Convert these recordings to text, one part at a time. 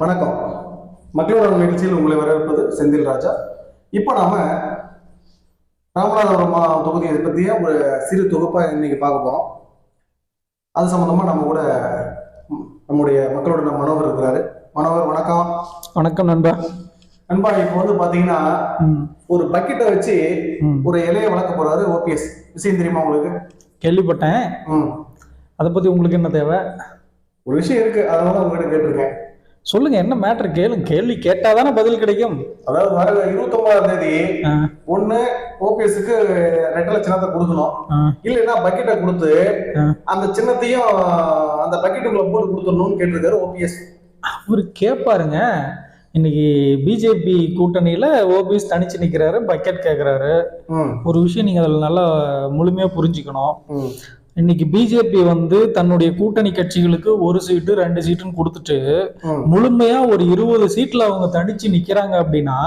வணக்கம். மக்களோட நிகழ்ச்சியில் உங்களை வரவேற்பது செந்தில் ராஜா. இப்போ நாம ராமநாதபுரம் தொகுதியை பற்றிய ஒரு சிறு தொகுப்பா இன்னைக்கு பார்க்க போறோம். அது சம்பந்தமா நம்ம கூட நம்முடைய மக்களோட நம்ம மனோகர் இருக்கிறாரு. மனோகர் வணக்கம். வணக்கம் நண்பா. நண்பா இப்போ வந்து பாத்தீங்கன்னா ஒரு பக்கெட்டை வச்சு. ஒரு இலையை வளர்க்க போறாரு ஓபிஎஸ். விஷயம் தெரியுமா உங்களுக்கு? கேள்விப்பட்டேன். அதை பத்தி உங்களுக்கு என்ன தேவை? ஒரு விஷயம் இருக்கு. அதனால தான் உங்ககிட்ட கேட்டிருக்கேன். சொல்லுங்க என்ன மேட்ரு கேளுங்க கேள்வி கேட்டாதானே பதில் கிடைக்கும். அதாவது வர இருபத்தொன்பதாம் தேதி ஒண்ணு ஓபிஎஸ்க்கு ரெட்டலை சின்னத்தை கொடுக்கணும். இல்லைன்னா பக்கெட்டை கொடுத்து. அந்த சின்னத்தையும் அந்த பக்கெட்டுக்குள்ள போட்டு கொடுத்துடணும்னு கேட்டிருக்காரு ஓபிஎஸ். அவரு கேட்பாருங்க இன்னைக்கு பிஜேபி கூட்டணியில ஓபிஎஸ் தனிச்சு நிக்கிறாரு பக்கெட் கேக்குறாரு. ம். ஒரு விஷயம் நீங்க அதில் நல்லா முழுமையா புரிஞ்சுக்கணும். இன்னைக்கு பிஜேபி வந்து தன்னுடைய கூட்டணி கட்சிகளுக்கு ஒரு சீட்டு ரெண்டு சீட்டுன்னு கொடுத்துட்டு முழுமையா ஒரு இருபது சீட்ல அவங்க தனிச்சு நிக்கிறாங்க அப்படின்னா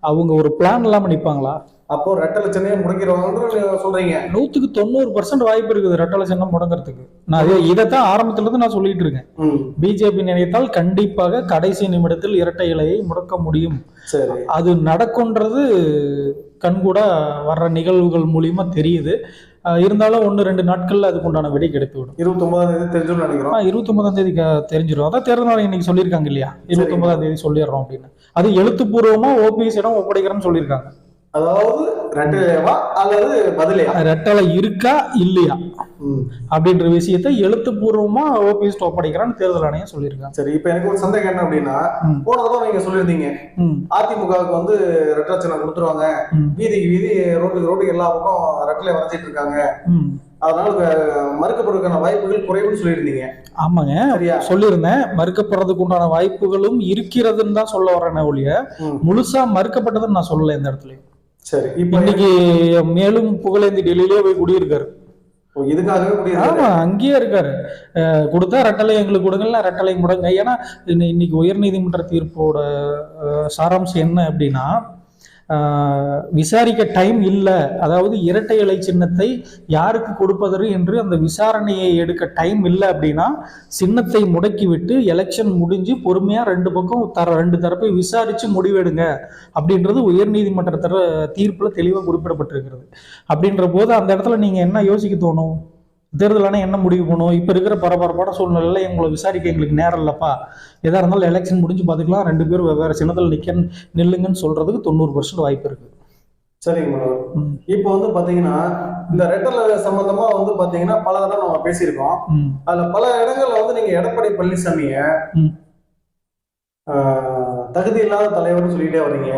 அவங்க ஒரு பிளான் இல்லாம நிப்பாங்களா? அப்போ ரெட்டலை சின்னையும் முடிக்கிறவங்க சொல்றீங்க. நூத்துக்கு தொண்ணூறு பர்சன்ட் வாய்ப்பு இருக்குது ரெட்டலை சின்னம் முடங்கிறதுக்கு. நான் அதே இதைத்தான் ஆரம்பத்துல இருந்து நான் சொல்லிட்டு இருக்கேன். பிஜேபி நினைத்தால் கண்டிப்பாக கடைசி நிமிடத்தில் இரட்டை இலையை முடக்க முடியும். அது நடக்கும்ன்றது கண்கூட வர்ற நிகழ்வுகள் மூலியமா தெரியுது. இருந்தாலும் ஒன்று ரெண்டு நாட்கள்ல அதுக்கு உண்டான விடை கிடைத்து விடும் இருபத்தொன்பதாம் தேதி தெரிஞ்சுன்னு நினைக்கிறோம். இருபத்தி ஒன்பதாம் தேதி தெரிஞ்சிடும் அதான் தேர்தல் இன்னைக்கு சொல்லியிருக்காங்க இல்லையா? இருபத்தி ஒன்பதாம் தேதி சொல்லிடுறோம் அப்படின்னு. அது எழுத்துப்பூர்வமா ஓபிஎஸ் இடம் ஒப்படைக்கிறேன்னு சொல்லியிருக்காங்க. அதாவது ரெட்டலையாவா? அல்லது பதிலையா? ரெட்டலை இருக்கா இல்லையா? அப்படின்ற விஷயத்தை எழுத்துப்பூர்வமா ஓபிஎஸ் ஒப்படைக்கிறான்னு தேர்தல் ஆணையம் சொல்லியிருக்காங்க. சரி இப்போ எனக்கு ஒரு சந்தேகம் என்ன அப்படின்னா. போன தடவை நீங்க சொல்லியிருந்தீங்க அதிமுகவுக்கு வந்து ரெட்டலை சின்னம் கொடுத்துருவாங்க வீதிக்கு வீதி ரோட்டுக்கு ரோட்டுக்கு எல்லா பக்கம் ரெட்டலை வரைச்சிட்டு இருக்காங்க. அதனால அஹ், மறுக்கப்படுவதற்கான வாய்ப்புகள் குறைவுன்னு சொல்லியிருந்தீங்க. ஆமாங்க. சொல்லியிருந்தேன். மறுக்கப்படுறதுக்கு உண்டான வாய்ப்புகளும் இருக்கிறதுன்னு தான் சொல்ல வரேன் ஒழிய. முழுசா மறுக்கப்பட்டதுன்னு நான் சொல்லல இந்த இடத்துல. சரி இப்போ இன்னைக்கு மேலும் புகழேந்தி டெல்லியிலே போய் குடியிருக்காரு. ஆமா அங்கேயே இருக்காரு. கொடுத்தா ரெட்டலை எங்களுக்கு கொடுங்கல ரெட்டலை முடங்க. ஏன்னா இன்னை- இன்னைக்கு உயர்நீதிமன்ற தீர்ப்போட சாராம்சம் என்ன அப்படின்னா விசாரிக்க டைம் இல்லை. அதாவது இரட்டை இலை சின்னத்தை யாருக்கு கொடுப்பது என்று அந்த விசாரணையை எடுக்க டைம் இல்லை அப்படின்னா சின்னத்தை முடக்கிவிட்டு எலெக்ஷன் முடிஞ்சு பொறுமையாக ரெண்டு பக்கம் தர ரெண்டு தரப்பை விசாரித்து முடிவெடுங்க அப்படின்றது உயர்நீதிமன்ற தர தீர்ப்பில் தெளிவாக குறிப்பிடப்பட்டிருக்கிறது. அப்படின்ற போது அந்த இடத்துல நீங்கள் என்ன யோசிக்க தோணும்? தேர்தல் ஆணையம் என்ன முடிவு பண்ணும் இப்போ இருக்கிற பரபரப்பான சூழ்நிலையில் எங்களை விசாரிக்க எங்களுக்கு நேரம் இல்லைப்பா. எதா இருந்தாலும் எலெக்ஷன் முடிஞ்சு பார்த்துக்கலாம் ரெண்டு பேரும் வெவ்வேறு சின்னத்தில் நிற்க நில்லுங்கன்னு சொல்றதுக்கு தொண்ணூறு பர்சன்ட் வாய்ப்பு இருக்கு. சரிங்க மனோகர். ம். இப்போ வந்து பாத்தீங்கன்னா இந்த ரெட்டலை சம்பந்தமா வந்து பாத்தீங்கன்னா பல தடவை நம்ம பேசியிருக்கோம். அதுல பல இடங்கள்ல வந்து நீங்க எடப்பாடி பழனிசாமிய தகுதி இல்லாத தலைவர்னு சொல்லிட்டே வர்றீங்க.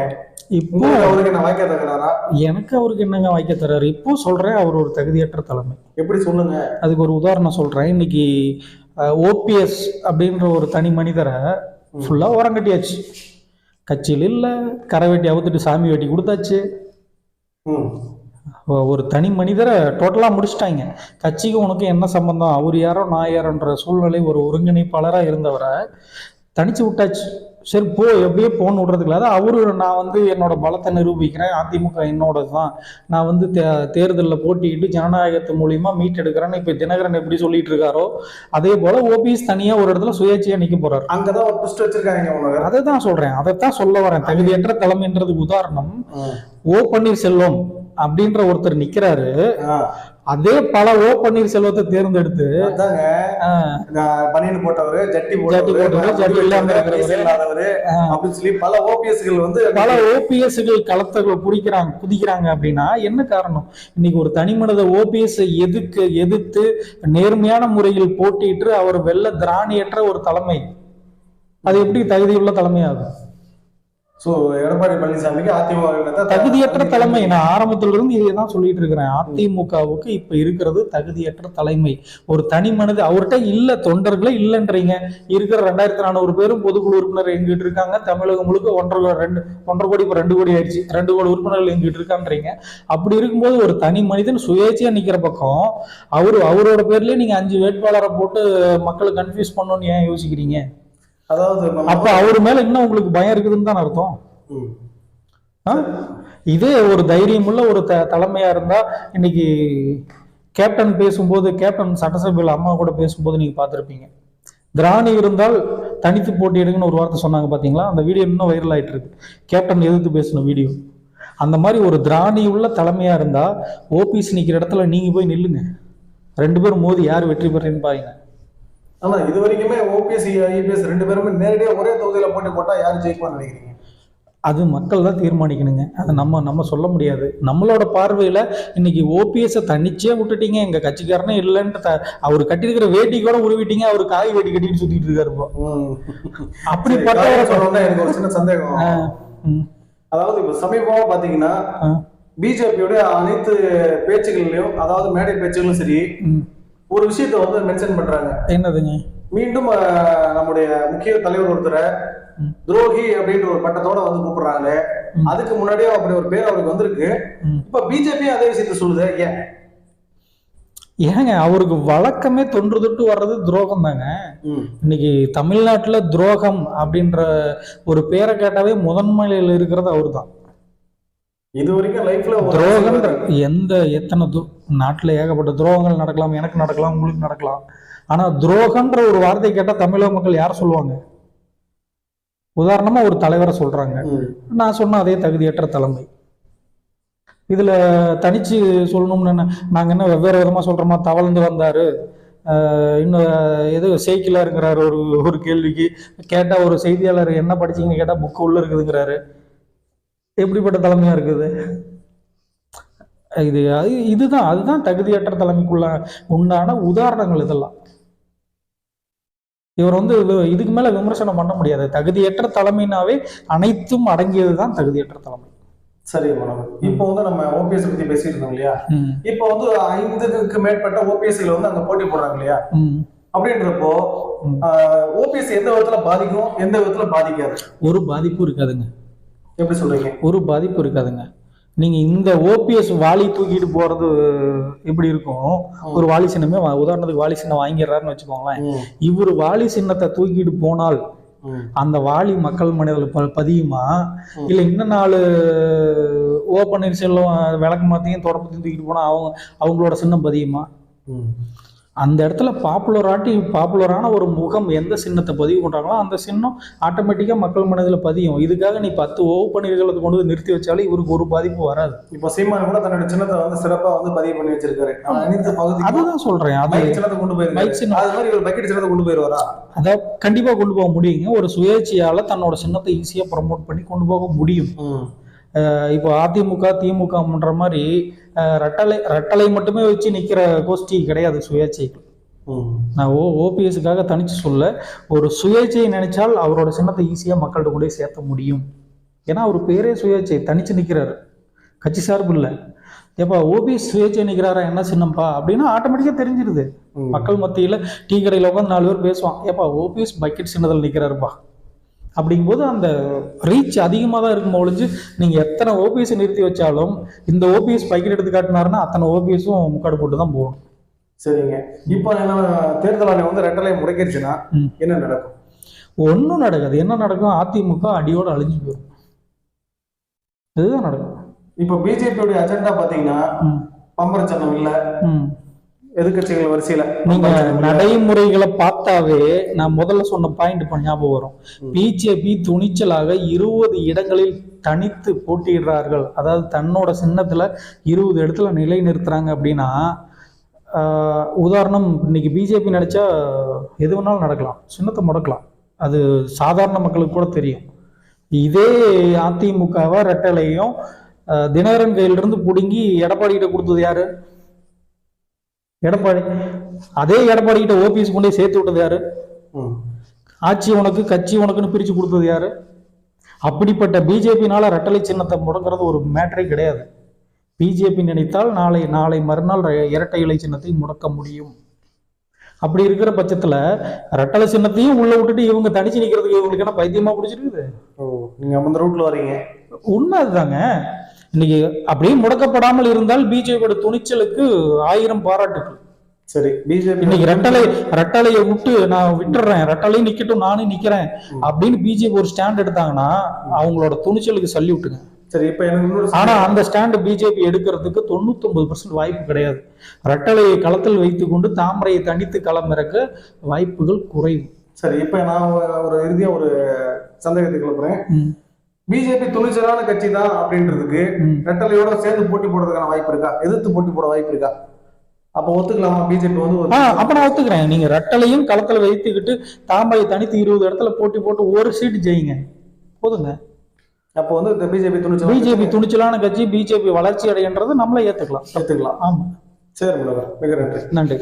இப்போ அவருக்கு என்ன வாய்க்க தகுறாரா எனக்கு அவருக்கு என்னங்க வாய்க்க தர்றாரு? இப்போ சொல்றேன் அவர் ஒரு தகுதியற்ற தலைமை. எப்படி சொல்லுங்க? அதுக்கு ஒரு உதாரணம் சொல்றேன். இன்னைக்கு ஓபிஎஸ் அப்படின்ற ஒரு தனி மனிதரை ஃபுல்லாக ஓரம் கட்டியாச்சு கட்சியில் இல்லை கரை வெட்டி அவுத்துட்டு சாமி வெட்டி கொடுத்தாச்சு. ஒரு தனி மனிதரை டோட்டலாக முடிச்சிட்டாங்க. கட்சிக்கு உனக்கு என்ன சம்பந்தம்? அவர் யாரோ நான் யாரோன்ற சூழ்நிலை ஒரு ஒருங்கிணைப்பாளராக இருந்தவரை தனிச்சு விட்டாச்சு. சரி போ எப்படியோ போன்னு விடுறதுக்கு இல்லாத அவரு நான் வந்து என்னோட பலத்தை நிரூபிக்கிறேன். அதிமுக என்னோட தான். நான் வந்து தே தேர்தலில் போட்டியிட்டு ஜனநாயகத்து மூலியமா மீட் எடுக்கிறேன்னு இப்போ தினகரன் எப்படி சொல்லிட்டு இருக்காரோ அதே போல ஓபிஎஸ் தனியாக ஒரு இடத்துல சுயேட்சையாக நிற்க போறாரு. அங்கதான் ஒரு ட்விஸ்ட் வச்சிருக்காங்க அதை தான் சொல்றேன். அதைத்தான் சொல்ல வரேன். தகுதியற்ற தலைமைன்றதுக்கு உதாரணம். ஓ பன்னீர்செல்வம் அப்படின்ற ஒருத்தர் நிக்கிறாரு. அதே பல ஓ பன்னீர்செல்வத்தை தேர்ந்தெடுத்து அதாங்க ஆஹ், இந்த பனியன் போட்டவரு ஜட்டி போட்டவரு ஜட்டி இல்லாம அப்படின்னு சொல்லி பல ஓபிஎஸ்கள் வந்து பல ஓபிஎஸ்கள் களத்தை புடிக்கிறாங்க குதிக்கிறாங்க அப்படின்னா என்ன காரணம்? இன்னைக்கு ஒரு தனி மனித ஓபிஎஸ் எதுக்கு எதிர்த்து நேர்மையான முறையில் போட்டியிட்டு அவர் வெள்ள திராணியற்ற ஒரு தலைமை? அது எப்படி தகுதியுள்ள தலைமையாகும்? சோ எடப்பாடி பழனிசாமிக்கு அதிமுக தகுதியற்ற தலைமை. நான் ஆரம்பத்துல இருந்து இதை தான் சொல்லிட்டு இருக்கிறேன். அதிமுகவுக்கு இப்ப இருக்கிறது தகுதியற்ற தலைமை. ஒரு தனி மனித அவர்கிட்ட இல்ல தொண்டர்களே இல்லைன்றீங்க. இருக்கிற ரெண்டாயிரத்தி நானூறு பேரும் பொதுக்குழு உறுப்பினர் எங்கிட்டு இருக்காங்க? தமிழகம் முழுக்க ஒன்றரை ரெண்டு ஒன்றரை கோடி இப்ப ரெண்டு கோடி ஆயிடுச்சு. ரெண்டு கோடி உறுப்பினர்கள் எங்கிட்டு இருக்கான்றீங்க. அப்படி இருக்கும்போது ஒரு தனி மனிதன் சுயேட்சையா நிக்கிற பக்கம் அவரு அவரோட பேர்லயே நீங்க அஞ்சு வேட்பாளரை போட்டு மக்களை கன்ஃபியூஸ் பண்ணணும்னு ஏன் யோசிக்கிறீங்க? அதாவது அப்ப அவர் மேல இன்னும் உங்களுக்கு பயம் இருக்குதுன்னு தான் அர்த்தம்? இதே ஒரு தைரியமுள்ள ஒரு த தலைமையா இருந்தா இன்னைக்கு கேப்டன் பேசும்போது கேப்டன் சட்டசபையில் அம்மா கூட பேசும்போது நீங்க பார்த்திருப்பீங்க. திராணி இருந்தால் தனித்து போட்டியிடுங்கன்னு ஒரு வார்த்தை சொன்னாங்க பாத்தீங்களா? அந்த வீடியோ இன்னும் வைரல் ஆயிட்டு இருக்கு கேப்டன் எதிர்த்து பேசின வீடியோ. அந்த மாதிரி ஒரு திராணி உள்ள தலைமையா இருந்தா ஓபிஎஸ் நிக்கிற இடத்துல நீங்க போய் நில்லுங்க. ரெண்டு பேரும் மோதி யார் வெற்றி பெறேன்னு பாருங்க. ஆனா இது வரைக்குமே ஓபிஎஸ் ஐபிஎஸ் ரெண்டு பேருமே நேரடியா ஒரே தொகுதியில போட்டி போட்டா யார் ஜெயிப்பான்னு நினைக்கிறீங்க? அது மக்கள் தான் தீர்மானிக்கணுங்க. அதை நம்ம நம்ம சொல்ல முடியாது. நம்மளோட பார்வையில் இன்னைக்கு ஓபிஎஸ்ஸை தனிச்சே விட்டுட்டீங்க. எங்கள் கட்சிக்காரனே இல்லைன்ட்டு த அவர் கட்டியிருக்கிற வேட்டி கூட உருவிட்டீங்க. அவர் காய் வேட்டி கட்டிட்டு சுத்திட்டு இருக்காரு சரி, சொன்னோம்னா எனக்கு ஒரு சின்ன சந்தேகம். அதாவது இப்ப சமீபமா பாத்தீங்கன்னா ஆ, பிஜேபியோட அனைத்து பேச்சுகளிலும் அதாவது மேடை பேச்சுகளும் சரி ம். ஒரு விஷயத்த வந்து மென்ஷன் பண்றாங்க. என்னதுங்க? மீண்டும் நம்முடைய முக்கிய தலைவர் ஒருத்தரை. துரோகி அப்படின்ற ஒரு பட்டத்தோட வந்து கூப்பிடுறாங்க. ம். அதுக்கு முன்னாடியே அப்படி ஒரு பேர் அவருக்கு வந்திருக்கு. இப்ப பிஜேபி அதே விஷயத்த சொல்லுது. ஏன்? ஏங்க அவருக்கு வழக்கமே தொன்று தொட்டு வர்றது துரோகம் தாங்க. இன்னைக்கு தமிழ்நாட்டுல துரோகம் அப்படின்ற ஒரு பேரை கேட்டாவே முதன்மையில இருக்கிறது அவர் தான் இது வரைக்கும் லைஃப்ல துரோகம்ன்ற எந்த எத்தனை நாட்டில் ஏகப்பட்ட துரோகங்கள் நடக்கலாம் எனக்கு நடக்கலாம் உங்களுக்கு நடக்கலாம். ஆனா துரோகம்ன்ற ஒரு வார்த்தை கேட்டால் தமிழக மக்கள் யார் சொல்லுவாங்க? உதாரணமா ஒரு தலைவரை சொல்றாங்க. நான் சொன்ன அதே தகுதியற்ற தலைமை. இதுல தனிச்சு சொல்லணும்னு என்ன நாங்க என்ன வெவ்வேறு விதமா சொல்றோமா? தவழ்ந்து வந்தாரு. இன்னும் எது செய்கிலா இருக்கிறாரு ஒரு ஒரு கேள்விக்கு. கேட்டா ஒரு செய்தியாளர் என்ன படிச்சீங்கன்னு கேட்டா புக்கு உள்ள இருக்குதுங்கிறாரு. எப்படிப்பட்ட தலைமையா இருக்குது? இது இதுதான் அதுதான் தகுதியற்ற தலைமைக்குள்ள உண்டான உதாரணங்கள் இதெல்லாம். இவர் வந்து இது- இதுக்கு மேல விமர்சனம் பண்ண முடியாது. தகுதியற்ற தலைமைனாவே அனைத்தும் அடங்கியது தான் தகுதியற்ற தலைமை. சரி மேடம் இப்போ வந்து நம்ம ஓபிஎஸ் பத்தி பேசிட்டு இருந்தோம் இல்லையா? இப்போ வந்து ஐந்துக்கு மேற்பட்ட ஓபிஎஸ்கள் வந்து அங்க போட்டி போடுறாங்க இல்லையா. அப்படின்றப்போ. ஓபிஎஸ் எந்த விதத்துல பாதிக்கும் எந்த விதத்துல பாதிக்காது? ஒரு பாதிப்பும் இருக்காதுங்க. எப்படி சொல்றீங்க? ஒரு பாதிப்பு இருக்காதுங்க. நீங்க இந்த ஓபிஎஸ் வாளி தூக்கிட்டு போறது எப்படி இருக்கும்? ஒரு வாலி சின்னமே உதாரணத்துக்கு வாலி சின்னம் வாங்கிடுறாருன்னு வச்சுக்கோங்களேன். இவர் வாலி சின்னத்தை தூக்கிட்டு போனால் அந்த வாலி மக்கள் மனதில் ப பதியுமா. இல்லை இன்னும் நாலு ஓ பன்னீர்செல்வம் விளக்கு மாத்தையும் தொடப்பத்தையும் தூக்கிட்டு போனா அவங்க அவங்களோட சின்னம் பதியுமா. அந்த இடத்துல பாப்புலராட்டி பாப்புலரான ஒரு முகம் எந்த சின்னத்தை பதிவு பண்றாங்களோ அந்த சின்னம் ஆட்டோமேட்டிக்காக மக்கள் மனதில் பதியும். இதுக்காக நீ பத்து ஓ பன்னீர்செல்வத்தை கொண்டு வந்து நிறுத்தி வச்சாலும் இவருக்கு ஒரு பாதிப்பு வராது. இப்போ சீமான் கூட தன்னோட சின்னத்தை வந்து சிறப்பா வந்து பதிவு பண்ணி வச்சிருக்காரு. அனைத்து பகுதி அதுதான் சொல்றேன். அது சின்னத்தை கொண்டு போயிருக்காரு. பைக் சின்னம் அது மாதிரி இவர் பக்கெட் சின்னத்தை கொண்டு போயிருவாரா? அதை கண்டிப்பா கொண்டு போக முடியுங்க. ஒரு சுயேட்சையால தன்னோட சின்னத்தை ஈஸியா ப்ரமோட் பண்ணி கொண்டு போக முடியும். இப்போ அதிமுக திமுகன்ற மாதிரி அஹ் ரெட்டலை ரெட்டலை மட்டுமே வச்சு நிக்கிற கோஷ்டி கிடையாது சுயேட்சைகள் நான் ஓ ஓபிஎஸ்க்காக தனிச்சு சொல்ல ஒரு சுயேட்சையை நினைச்சால் அவரோட சின்னத்தை ஈஸியா மக்கள்கிட்ட கூட சேர்த்த முடியும். ஏன்னா அவர் பேரே சுயேட்சை தனிச்சு நிக்கிறாரு. கட்சி சார்பு இல்லை. ஏப்பா ஓபிஎஸ் சுயேட்சை நிற்கிறாரா என்ன சின்னம்ப்பா அப்படின்னா ஆட்டோமேட்டிக்காக தெரிஞ்சிருது. மக்கள் மத்தியில் டீ கடையில் உட்காந்து நாலு பேர் பேசுவான். ஏப்பா ஓபிஎஸ் பக்கெட் சின்னதில் நிற்கிறாருப்பா அப்படிங்கும்போது அந்த ரீச் அதிகமாக தான் இருக்கும் ஒழிஞ்சு நீங்கள் எத்தனை ஓபிஎஸ் நிறுத்தி வச்சாலும் இந்த ஓபிஎஸ் பக்கெட் எடுத்து காட்டினாருன்னா அத்தனை ஓபிஎஸும் முக்காடு போட்டு தான் போகணும். சரிங்க. இப்போ என்ன தேர்தல் ஆணையம் வந்து ரெட்டலை முடக்கிருச்சுன்னா ம். என்ன நடக்கும்? ஒன்றும் நடக்காது. என்ன நடக்கும்? அதிமுக அடியோடு அழிஞ்சு போயிடும் இதுதான் நடக்கும். இப்போ பிஜேபியோட அஜெண்டா பாத்தீங்கன்னா ம். பம்பர சின்னம் இல்ல. ம் எதிர்க்கட்சிகள் வரிசையில நீங்க. நடைமுறைகளை பார்த்தாவே நான் முதல்ல சொன்ன பாயிண்ட் இப்ப ஞாபகம் வரும். பிஜேபி துணிச்சலாக இருபது இடங்களில் தனித்து போட்டியிடுறார்கள். அதாவது தன்னோட சின்னத்துல இருபது இடத்துல நிலை நிறுத்துறாங்க அப்படின்னா உதாரணம் இன்னைக்கு பிஜேபி நினைச்சா எது வேணாலும் நடக்கலாம். சின்னத்தை முடக்கலாம். அது சாதாரண மக்களுக்கு கூட தெரியும். இதே அதிமுகவை ரெட்டலையும் தினகரன் கையிலிருந்து பிடுங்கி எடப்பாடி கிட்ட கொடுத்தது யாரு? எடப்பாடி அதே எடப்பாடி கிட்ட ஓபிஎஸ் கொண்டு சேர்த்து விட்டது யாரு. ஆட்சி உனக்கு கட்சி உனக்குன்னு பிரிச்சு கொடுத்தது யாரு? அப்படிப்பட்ட பிஜேபினால ரெட்டலை சின்னத்தை முடங்கிறது ஒரு மேட்டரே கிடையாது. பிஜேபி நினைத்தால் நாளை நாளை மறுநாள் இரட்டை இலை சின்னத்தை முடக்க முடியும். அப்படி இருக்கிற பட்சத்துல ரெட்டலை சின்னத்தையும் உள்ள விட்டுட்டு இவங்க தனிச்சு நிக்கிறதுக்கு இவங்களுக்கு என்ன பைத்தியமா பிடிச்சிருக்குது? நீங்க அந்த ரூட்ல வரீங்க உண்மை அதுதாங்க. இன்னைக்கு அப்படியே முடக்கப்படாமல் இருந்தால் பிஜேபியோட துணிச்சலுக்கு ஆயிரம் பாராட்டுகள். சரி பிஜேபி இன்னைக்கு ரெட்டலை ரெட்டலையை விட்டு நான் விட்டுறேன் ரெட்டலையும் நிக்கட்டும் நானும் நிக்கிறேன் அப்படின்னு பிஜேபி ஒரு ஸ்டாண்ட் எடுத்தாங்கன்னா அவங்களோட துணிச்சலுக்கு சல்லி விட்டுங்க. சரி இப்போ எனக்கு ஆனா அந்த ஸ்டாண்ட் பிஜேபி எடுக்கிறதுக்கு தொண்ணூத்தொன்பது வாய்ப்பு கிடையாது. ரெட்டலையை களத்தில் வைத்துக்கொண்டு தாமரையை தனித்து களமிறக்க வாய்ப்புகள் குறைவு. சரி இப்போ நான் ஒரு இறுதியா ஒரு சந்தேகத்தை கிளப்புறேன் பிஜேபி துணிச்சலான கட்சி தான் அப்படின்றதுக்கு. ரெட்டலையோட சேர்ந்து போட்டி போடுறதுக்கான வாய்ப்பு இருக்கா? எதிர்த்து போட்டி போட வாய்ப்பு இருக்கா? அப்போ ஒத்துக்கலாமா? பிஜேபி வந்து அப்ப நான் ஒத்துக்கிறேன். நீங்க ரெட்டலையும் களத்துல வைத்துக்கிட்டு தாம்பாயை தனித்து இருபது இடத்துல போட்டி போட்டு ஒரு சீட்டு ஜெயிங்க. போதுங்க. அப்போ வந்து இந்த பிஜேபி துணிச்சல் பிஜேபி துணிச்சலான கட்சி பிஜேபி வளர்ச்சி அடையன்றது நம்மளே ஏத்துக்கலாம். எடுத்துக்கலாம் ஆமா. சரி மிக நன்றி. நன்றி.